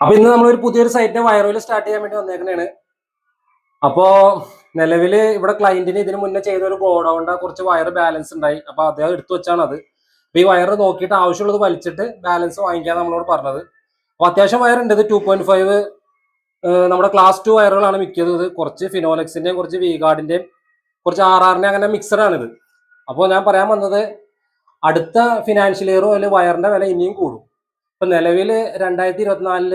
അപ്പൊ ഇന്ന് നമ്മളൊരു പുതിയൊരു സൈറ്റിന്റെ വയറോയിൽ സ്റ്റാർട്ട് ചെയ്യാൻ വേണ്ടി വന്നേക്കണേണ്. അപ്പോ നിലവിൽ ഇവിടെ ക്ലയന്റിന് ഇതിന് മുന്നേ ചെയ്ത ഒരു ഗോഡൌണിന്റെ കുറച്ച് വയർ ബാലൻസ് ഉണ്ടായി. അപ്പൊ അദ്ദേഹം എടുത്തു വെച്ചാണ് അത്. അപ്പൊ ഈ വയർ നോക്കിയിട്ട് ആവശ്യമുള്ളത് വലിച്ചിട്ട് ബാലൻസ് വാങ്ങിക്കാൻ നമ്മളോട് പറഞ്ഞത്. അപ്പൊ അത്യാവശ്യം വയർ ഉണ്ട്. ഇത് ടു പോയിന്റ് ഫൈവ് നമ്മുടെ ക്ലാസ് ടു വയറുകളാണ് മിക്കത് ഇത്. കുറച്ച് ഫിനോലെക്സിന്റെയും കുറച്ച് വിഗാർഡിന്റെയും കുറച്ച് ആർ ആറിന്റെ അങ്ങനെ മിക്സഡാണ് ഇത്. അപ്പോൾ ഞാൻ പറയാൻ വന്നത് അടുത്ത ഫിനാൻഷ്യൽ ഇയറും അതിൽ വയറിന്റെ വില ഇനിയും കൂടും. ഇപ്പൊ നിലവിൽ രണ്ടായിരത്തി ഇരുപത്തിനാലിൽ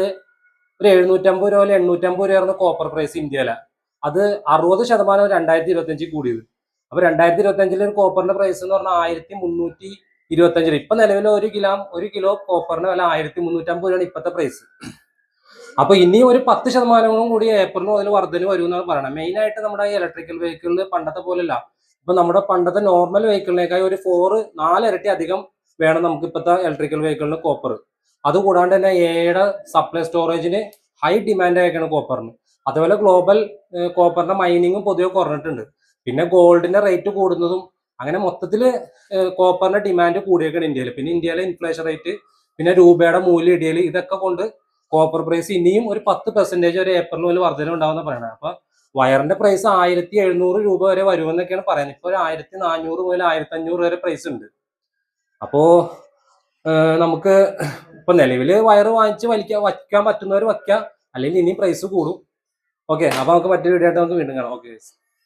ഒരു എഴുന്നൂറ്റമ്പത് രൂപ എണ്ണൂറ്റമ്പത് രൂപയായിരുന്നു കോപ്പർ പ്രൈസ് ഇന്ത്യയിലെ. അത് അറുപത് ശതമാനം രണ്ടായിരത്തി ഇരുപത്തി അഞ്ചിൽ കൂടിയത്. അപ്പൊ രണ്ടായിരത്തി ഇരുപത്തി അഞ്ചിൽ ഒരു കോപ്പറിന്റെ പ്രൈസ് എന്ന് പറഞ്ഞാൽ ആയിരത്തി മുന്നൂറ്റി ഇരുപത്തി അഞ്ചിൽ ഇപ്പൊ നിലവിൽ ഒരു കിലോ ഒരു കിലോ കോപ്പറിന് വില ആയിരത്തി മുന്നൂറ്റമ്പത് രൂപയാണ് ഇപ്പോഴത്തെ പ്രൈസ് അപ്പൊ ഇനി ഒരു പത്ത് ശതമാനങ്ങളും കൂടി ഏപ്രിൽ മുതൽ വർധന വരും എന്നാണ് പറയുന്നത് മെയിൻ ആയിട്ട് നമ്മുടെ ഇലക്ട്രിക്കൽ വെഹിക്കിളിൽ പണ്ടത്തെ പോലെയല്ല. ഇപ്പൊ നമ്മുടെ പണ്ടത്തെ നോർമൽ വെഹിക്കിളിനേക്കാൾ ഒരു ഫോർ നാലിരട്ടി അധികം വേണം നമുക്ക് ഇപ്പോഴത്തെ ഇലക്ട്രിക്കൽ വെഹിക്കിളിന് കോപ്പർ അതുകൂടാണ്ട് തന്നെ എയുടെ സപ്ലൈ സ്റ്റോറേജിന് ഹൈ ഡിമാൻഡ് ആയിരിക്കണം കോപ്പറിന് അതുപോലെ ഗ്ലോബൽ കോപ്പറിന്റെ മൈനിങ്ങും പൊതുവെ കുറഞ്ഞിട്ടുണ്ട്. പിന്നെ ഗോൾഡിന്റെ റേറ്റ് കൂടുന്നതും അങ്ങനെ മൊത്തത്തിൽ കോപ്പറിന്റെ ഡിമാൻഡ് കൂടിയേക്കാണ് ഇന്ത്യയിൽ പിന്നെ ഇന്ത്യയിലെ ഇൻഫ്ലേഷൻ റേറ്റ് പിന്നെ രൂപയുടെ മൂല്യം ഇടിയൽ ഇതൊക്കെ കൊണ്ട് കോപ്പർ പ്രൈസ് ഇനിയും ഒരു പത്ത് പെർസെന്റേജ് ഒരു ഏപ്രിൽ മുതൽ വർധന ഉണ്ടാവുന്ന പറയണത്. അപ്പൊ വയറിന്റെ പ്രൈസ് ആയിരത്തി എഴുന്നൂറ് രൂപ വരെ വരുമെന്നൊക്കെയാണ് പറയുന്നത്. ഇപ്പൊ ഒരു ആയിരത്തി നാനൂറ് മുതൽ ആയിരത്തി അഞ്ഞൂറ് വരെ പ്രൈസ് ഉണ്ട്. അപ്പോ നമുക്ക് ഇപ്പൊ നിലവിൽ വയറ് വാങ്ങിച്ച് വലിക്കാൻ വയ്ക്കാൻ പറ്റുന്നവർ വയ്ക്കാം. അല്ലെങ്കിൽ ഇനിയും പ്രൈസ് കൂടും. ഓക്കെ അപ്പൊ നമുക്ക് മറ്റൊരു വീഡിയോ ആയിട്ട് നമുക്ക് വീണ്ടും കാണാം. ഓക്കെ